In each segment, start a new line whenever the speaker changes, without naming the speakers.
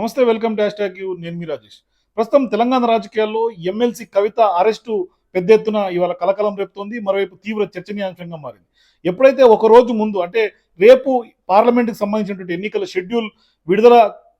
నమస్తే welcome dash hash you. నేను మీ రాజేష్. ప్రస్తుతం తెలంగాణ రాజకీయాల్లో ఎమ్మెల్సీ కవిత అరెస్టు పెద్ద ఎత్తున ఇవాళ కలకలం రేపుతోంది. మరోవైపు తీవ్ర చర్చనీయాంశంగా మారింది. ఎప్పుడైతే ఒక రోజు ముందు అంటే రేపు పార్లమెంట్కి సంబంధించినటువంటి ఎన్నికల షెడ్యూల్ విడుదల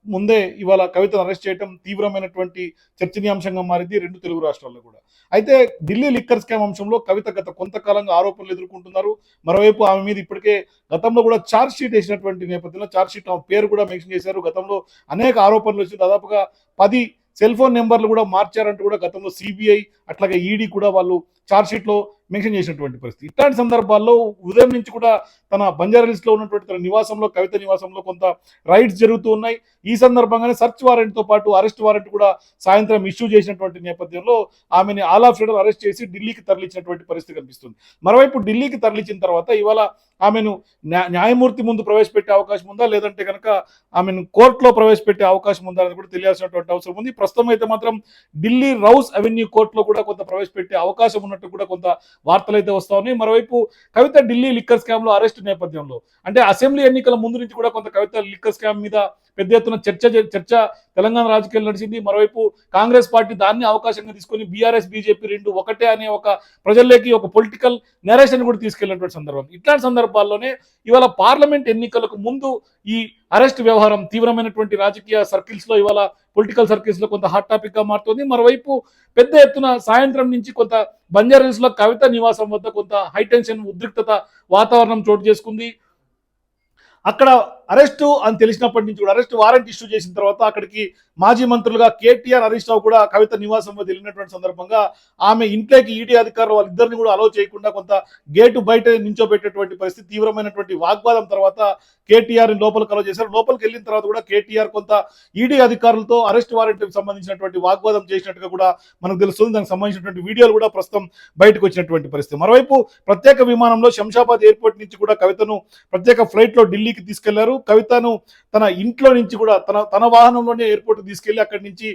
ముందే ఇవాళ కవితను అరెస్ట్ చేయడం తీవ్రమైనటువంటి చర్చనీయాంశంగా మారింది రెండు తెలుగు రాష్ట్రాల్లో కూడా. అయితే ఢిల్లీ లిక్కర్ స్కామ్ అంశంలో కవిత గత కొంతకాలంగా ఆరోపణలు ఎదుర్కొంటున్నారు. మరోవైపు ఆమె మీద ఇప్పటికే గతంలో కూడా ఛార్జ్ షీట్ వేసినటువంటి నేపథ్యంలో ఛార్జ్ షీట్ ఆమె పేరు కూడా మెన్షన్ చేశారు. గతంలో అనేక ఆరోపణలు వచ్చి దాదాపుగా పది సెల్ ఫోన్ నెంబర్లు కూడా మార్చారంటూ కూడా గతంలో సిబిఐ అట్లాగే ఈడీ కూడా వాళ్ళు ఛార్జ్ షీట్లో మెన్షన్ చేసినటువంటి పరిస్థితి. ఇట్లాంటి సందర్భాల్లో ఉదయం నుంచి కూడా తన బంజారాహిల్స్లో ఉన్నటువంటి తన నివాసంలో కవిత నివాసంలో కొంత రైడ్స్ జరుగుతూ ఉన్నాయి. ఈ సందర్భంగానే సర్చ్ వారెంట్తో పాటు అరెస్ట్ వారెంట్ కూడా సాయంత్రం ఇష్యూ చేసినటువంటి నేపథ్యంలో ఆమెని ఆల్ ఆఫ్ షెడర్ అరెస్ట్ చేసి ఢిల్లీకి తరలించినటువంటి పరిస్థితి కనిపిస్తుంది. మరోవైపు ఢిల్లీకి తరలించిన తర్వాత ఇవాళ ఆమెను న్యాయమూర్తి ముందు ప్రవేశపెట్టే అవకాశం ఉందా? లేదంటే కనుక ఆమెను కోర్టులో ప్రవేశపెట్టే అవకాశం ఉందా అనేది కూడా తెలియాల్సినటువంటి అవసరం ఉంది. ప్రస్తుతం అయితే మాత్రం ఢిల్లీ రౌస్ అవెన్యూ కోర్టులో కూడా కొంత ప్రవేశపెట్టే అవకాశం ఉన్నట్టు కూడా కొంత వార్తలు అయితే వస్తా ఉన్నాయి. మరోవైపు కవిత ఢిల్లీ లిక్కర్ స్కామ్లో అరెస్ట్ నేపథ్యంలో. అంటే అసెంబ్లీ ఎన్నికల ముందు నుంచి కూడా కొంత కవిత లిక్కర్ స్కామ్ మీద పెద్ద ఎత్తున చర్చ చర్చ తెలంగాణ రాజకీయాలు నడిచింది. మరోవైపు కాంగ్రెస్ పార్టీ దాన్ని అవకాశంగా తీసుకొని బీఆర్ఎస్ బీజేపీ రెండు ఒకటే అనే ఒక ప్రజల్లోకి ఒక పొలిటికల్ నెరేషన్ కూడా తీసుకెళ్ళినటువంటి సందర్భం. ఇట్లాంటి సందర్భాల్లోనే ఇవాళ పార్లమెంట్ ఎన్నికలకు ముందు ఈ అరెస్ట్ వ్యవహారం తీవ్రమైనటువంటి రాజకీయ సర్కిల్స్లో ఇవాళ పొలిటికల్ సర్కిల్స్లో కొంత హాట్ టాపిక్గా మారుతుంది. మరోవైపు పెద్ద ఎత్తున సాయంత్రం నుంచి కొంత బంజారాహిల్స్లో కవిత నివాసం వద్ద కొంత హైటెన్షన్ ఉద్రిక్తత వాతావరణం చోటు చేసుకుంది. అక్కడ అరెస్టు అని తెలిసినప్పటి నుంచి కూడా అరెస్ట్ వారెంట్ ఇష్యూ చేసిన తర్వాత అక్కడికి మాజీ మంత్రులుగా కేటీఆర్ హరీష్ రావు కూడా కవిత నివాసం వద్ద వెళ్ళినటువంటి సందర్భంగా ఆమె ఇంట్లోకి ఈడీ అధికారులు వాళ్ళిద్దరిని కూడా అలో చేయకుండా కొంత గేటు బయట నించోబెట్టేటువంటి పరిస్థితి తీవ్రమైనటువంటి వాగ్వాదం తర్వాత కేటీఆర్ లోపలికి అలో చేశారు. లోపలికి వెళ్ళిన తర్వాత కూడా కేటీఆర్ కొంత ఈడీ అధికారులతో అరెస్ట్ వారెంట్ సంబంధించినటువంటి వాగ్వాదం చేసినట్టుగా కూడా మనకు తెలుస్తుంది. దానికి సంబంధించినటువంటి వీడియోలు కూడా ప్రస్తుతం బయటకు వచ్చినటువంటి పరిస్థితి. మరోవైపు ప్రత్యేక విమానంలో శంషాబాద్ ఎయిర్పోర్ట్ నుంచి కూడా కవితను ప్రత్యేక ఫ్లైట్లో ఢిల్లీకి తీసుకెళ్ళారు. కవితను తన ఇంట్లో నుంచి కూడా తన తన వాహనంలోనే ఎయిర్పోర్ట్ తీసుకెళ్ళి అక్కడి నుంచి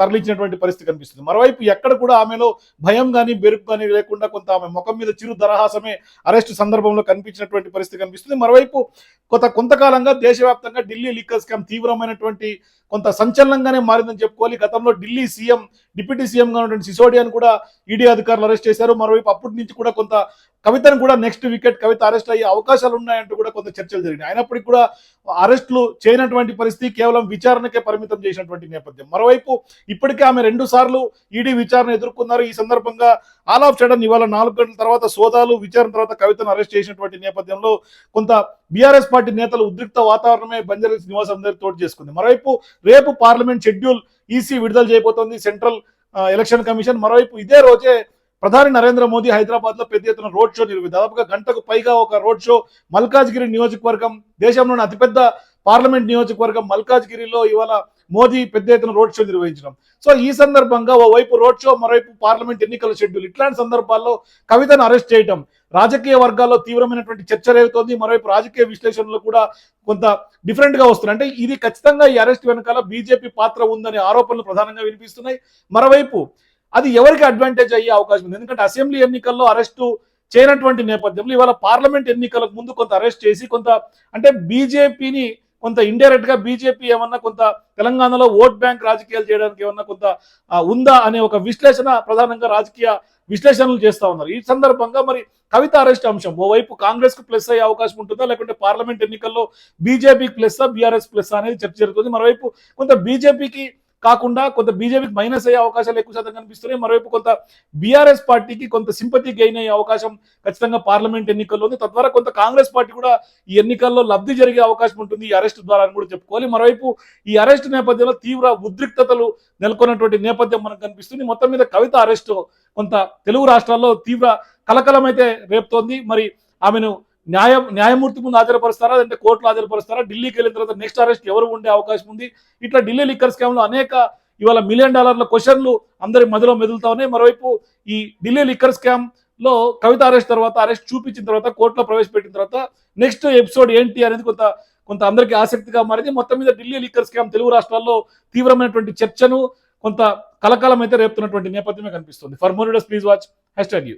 తరలించినటువంటి పరిస్థితి కనిపిస్తుంది. మరోవైపు ఎక్కడ కూడా ఆమెలో భయం కానీ బెరుపు కానీ లేకుండా కొంత ఆమె ముఖం మీద చిరు దరహాసమే అరెస్ట్ సందర్భంలో కనిపించినటువంటి పరిస్థితి కనిపిస్తుంది. మరోవైపు కొంత కొంతకాలంగా దేశవ్యాప్తంగా ఢిల్లీ లీకర్ స్కామ్ తీవ్రమైనటువంటి కొంత సంచలనంగానే మారిందని చెప్పుకోవాలి. గతంలో ఢిల్లీ సీఎం డిప్యూటీ సీఎంగా ఉన్నటువంటి సిసోడియాను కూడా ఈడీ అధికారులు అరెస్ట్ చేశారు. మరోవైపు అప్పటి నుంచి కూడా కొంత కవితను కూడా నెక్స్ట్ వికెట్ కవిత అరెస్ట్ అయ్యే అవకాశాలు ఉన్నాయంటూ కూడా కొంత చర్చలు జరిగినాయి. అయినప్పటికీ కూడా అరెస్టులు చేయనటువంటి పరిస్థితి కేవలం విచారణకే పరిమితం చేసినటువంటి నేపథ్యం. మరోవైపు ఇప్పటికే ఆమె రెండు సార్లు ఈడీ విచారణ ఎదుర్కొన్నారు. ఈ సందర్భంగా ఆల్ ఆఫ్ సడన్ ఇవాళ నాలుగు గంటల తర్వాత సోదాలు విచారణ తర్వాత కవితను అరెస్ట్ చేసినటువంటి నేపథ్యంలో కొంత బీఆర్ఎస్ పార్టీ నేతలు ఉద్రిక్త వాతావరణమే బంజారాహిల్స్ నివాసం దగ్గర తోటి చేసుకుంది. మరోవైపు రేపు పార్లమెంట్ షెడ్యూల్ ఈసీ విడుదల చేయబోతోంది. Central election commission. మరోవైపు ఇదే రోజే ప్రధాని నరేంద్ర మోదీ హైదరాబాద్లో పెద్ద ఎత్తున రోడ్ షో నిర్వహించారు. దాదాపుగా గంటకు పైగా ఒక రోడ్ షో మల్కాజ్గిరి నియోజకవర్గం దేశంలోని అతిపెద్ద పార్లమెంట్ నియోజకవర్గం మల్కాజ్గిరిలో ఇవాళ మోదీ పెద్ద ఎత్తున రోడ్ షో నిర్వహించడం. సో ఈ సందర్భంగా ఓవైపు రోడ్ షో మరోవైపు పార్లమెంట్ ఎన్నికల షెడ్యూల్ ఇట్లాంటి సందర్భాల్లో కవితను అరెస్ట్ చేయడం రాజకీయ వర్గాల్లో తీవ్రమైనటువంటి చర్చ రేగుతోంది. మరోవైపు రాజకీయ విశ్లేషణలు కూడా కొంత డిఫరెంట్గా వస్తున్నాయి. అంటే ఇది ఖచ్చితంగా ఈ అరెస్ట్ వెనకాల బీజేపీ పాత్ర ఉందనే ఆరోపణలు ప్రధానంగా వినిపిస్తున్నాయి. మరోవైపు అది ఎవరికి అడ్వాంటేజ్ అయ్యే అవకాశం ఉంది? ఎందుకంటే అసెంబ్లీ ఎన్నికల్లో అరెస్టు చేయనటువంటి నేపథ్యంలో ఇవాళ పార్లమెంట్ ఎన్నికలకు ముందు కొంత అరెస్ట్ చేసి కొంత అంటే బీజేపీని కొంత ఇండైరెక్ట్గా బీజేపీ ఏమన్నా కొంత తెలంగాణలో ఓట్ బ్యాంక్ రాజకీయాలు చేయడానికి ఏమన్నా కొంత ఉందా అనే ఒక విశ్లేషణ ప్రధానంగా రాజకీయ విశ్లేషణలు చేస్తా ఉన్నారు. ఈ సందర్భంగా మరి కవిత అరెస్ట్ అంశం ఓవైపు కాంగ్రెస్కు ప్లస్ అయ్యే అవకాశం ఉంటుందా? లేకుంటే పార్లమెంట్ ఎన్నికల్లో బీజేపీకి ప్లస్ బీఆర్ఎస్ ప్లస్ అనేది చర్చ జరుగుతుంది. మరోవైపు కొంత బీజేపీకి కాకుండా కొంత బీజేపీకి మైనస్ అయ్యే అవకాశాలు ఎక్కువ శాతం కనిపిస్తున్నాయి. మరోవైపు కొంత బీఆర్ఎస్ పార్టీకి కొంత సింపతి గెయిన్ అయ్యే అవకాశం ఖచ్చితంగా పార్లమెంట్ ఎన్నికల్లో ఉంది. తద్వారా కొంత కాంగ్రెస్ పార్టీ కూడా ఈ ఎన్నికల్లో లబ్ధి జరిగే అవకాశం ఉంటుంది ఈ అరెస్ట్ ద్వారా అని కూడా చెప్పుకోవాలి. మరోవైపు ఈ అరెస్ట్ నేపథ్యంలో తీవ్ర ఉద్రిక్తతలు నెలకొన్నటువంటి నేపథ్యం మనకు కనిపిస్తుంది. మొత్తం మీద కవిత అరెస్ట్ కొంత తెలుగు రాష్ట్రాల్లో తీవ్ర కలకలం అయితే రేపుతోంది. మరి ఆమెను న్యాయ న్యాయమూర్తి ముందు హాజరుపరుస్తారా అంటే కోర్టులో హాజరుపరుస్తారా? ఢిల్లీకి వెళ్ళిన తర్వాత నెక్స్ట్ అరెస్ట్ ఎవరు ఉండే అవకాశం ఉంది? ఇట్లా ఢిల్లీ లిక్కర్ స్కామ్లో అనేక ఇవాళ మిలియన్ డాలర్ల క్వశ్చన్లు అందరి మధ్యలో మెదులుతా ఉన్నాయి. మరోవైపు ఈ ఢిల్లీ లిక్కర్ స్కామ్లో కవిత అరెస్ట్ తర్వాత అరెస్ట్ చూపించిన తర్వాత కోర్టులో ప్రవేశపెట్టిన తర్వాత నెక్స్ట్ ఎపిసోడ్ ఏంటి అనేది కొంత కొంత అందరికీ ఆసక్తిగా మారింది. మొత్తం మీద ఢిల్లీ లిక్కర్ స్కామ్ తెలుగు రాష్ట్రాల్లో తీవ్రమైనటువంటి చర్చను కొంత కలకాలం అయితే రేపుతున్నటువంటి నేపథ్యమే కనిపిస్తుంది. For more please watch hashtag you